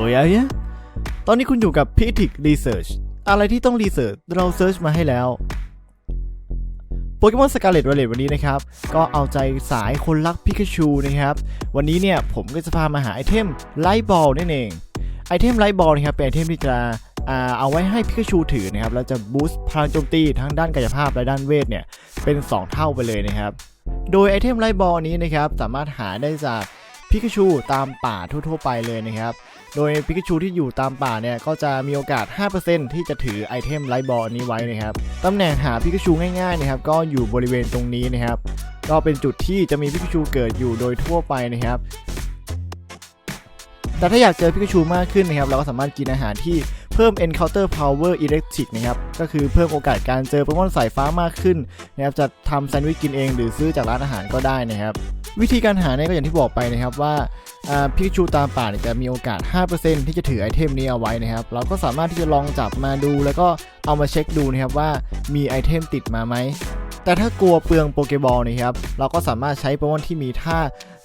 อ้ยอะตอนนี้คุณอยู่กับ p i t i c Research อะไรที่ต้องรีเสิร์ชเราเซิร์ชมาให้แล้วโปเกมอนสกาเลตว l เลตวันนี้นะครับ ก็เอาใจสายคนรักพิกาชูนะครับ วันนี้เนี่ยผมก็จะพามาหาไอเทมไลท์บอลนั่นเอง ไอเทมไลท์บอลนะครับ เป็นไอเทมที่จะเอาไว้ให้พิกาชูถือนะครับ แล้วจะบูสต์พลังโจมตีทั้งด้านกายภาพและด้านเวทเนี่ย เป็น 2 เท่าไปเลยนะครับ โดยไอเทมไลท์บอลนี้นะครับ สามารถหาได้จากพิกาชูตามป่าทั่วๆไปเลยนะครับ โดยพิกาชูที่อยู่ตามป่าเนี่ยก็จะมีโอกาส 5%ที่จะถือไอเทมไลท์บอลนี้ไว้นะครับตำแหน่งหาพิกาชูง่ายๆนะครับก็อยู่บริเวณตรงนี้นะครับ ก็เป็นจุดที่จะมีพิกาชูเกิดอยู่โดยทั่วไปนะครับ แต่ถ้าอยากเจอพิกาชูมากขึ้นนะครับ เราก็สามารถกินอาหารที่เพิ่ม Encounter Power Electric นะครับ ก็คือเพิ่มโอกาสการเจอโปเกมอนสายฟ้ามากขึ้นนะครับ จะทำแซนด์วิชกินเองหรือซื้อจากร้านอาหารก็ได้นะครับ วิธีการหาเนี่ยก็อย่างที่บอกไปนะครับว่าพิกชูตามป่าเนี่ยจะมีโอกาส 5%ที่จะถือไอเทมนี้เอาไว้นะครับ เราก็สามารถที่จะลองจับมาดูแล้วก็เอามาเช็คดูนะครับว่ามีไอเทมติดมาไหม แต่ถ้ากลัวเปลืองโปเกบอลนะครับ เราก็สามารถใช้โปเกมอนที่มีท่า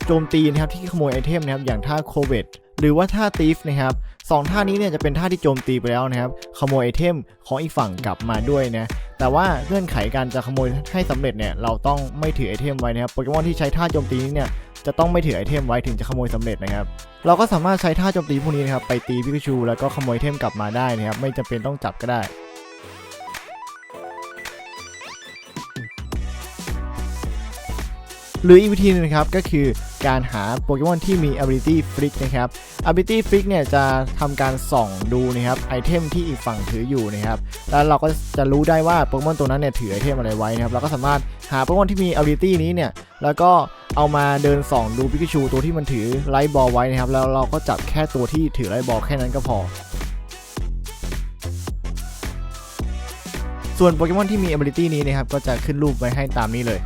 โจมตีนะครับที่ขโมยไอเทมนะครับอย่างท่าโคเวต หรือว่าท่าตีฟนะครับสองท่านี้เนี่ยจะเป็นท่าที่โจมตีไปแล้วนะครับ ขโมยไอเทมของอีกฝั่งกลับมาด้วยนะแต่ว่าเงื่อนไขการจะขโมยให้สำเร็จเนี่ยเราต้องไม่ถือไอเทมไว้นะครับโปเกมอนที่ใช้ท่าโจมตีนี้เนี่ยจะต้องไม่ถือไอเทมไว้ถึงจะขโมยสำเร็จนะครับ เราก็สามารถใช้ท่าโจมตีพวกนี้นะครับไปตีพิกาชู แล้วก็ขโมยไอเทมกลับมาได้นะครับ ไม่จำเป็นต้องจับก็ได้หรืออีกวิธีหนึงนะครับก็คือ การหาโปเกมอนที่มี ability flick นะครับ ability flick เนี่ยจะทำการส่องดูนะครับไอเทมที่อีกฝั่งถืออยู่นะครับ แล้วเราก็จะรู้ได้ว่าโปเกมอนตัวนั้นเนี่ยถือไอเทมอะไรไว้นะครับ เราก็สามารถหาโปเกมอนที่มี ability นี้เนี่ย แล้วก็เอามาเดินส่องดูพิกาชูตัวที่มันถือไลท์บอลไว้นะครับ แล้วเราก็จับแค่ตัวที่ถือไลท์บอลแค่นั้นก็พอส่วนโปเกมอนที่มี ability นี้นะครับ ก็จะขึ้นรูปไว้ให้ตามนี้เลย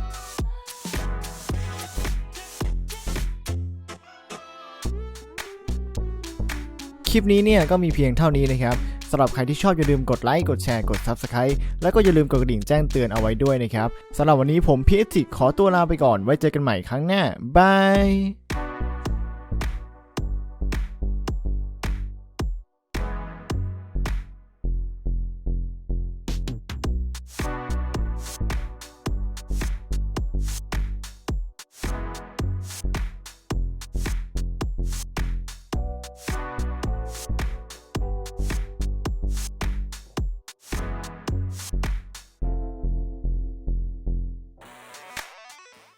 คลิปนี้เนี่ยก็มีเพียงเท่านี้นะครับสำหรับใครที่ชอบอย่าลืมกดไลค์ กดแชร์ กด Subscribe แล้วก็อย่าลืมกดกระดิ่งแจ้งเตือนเอาไว้ด้วยนะครับสำหรับวันนี้ผมพีเอขอตัวลาไปก่อน ไว้เจอกันใหม่ครั้งหน้าบาย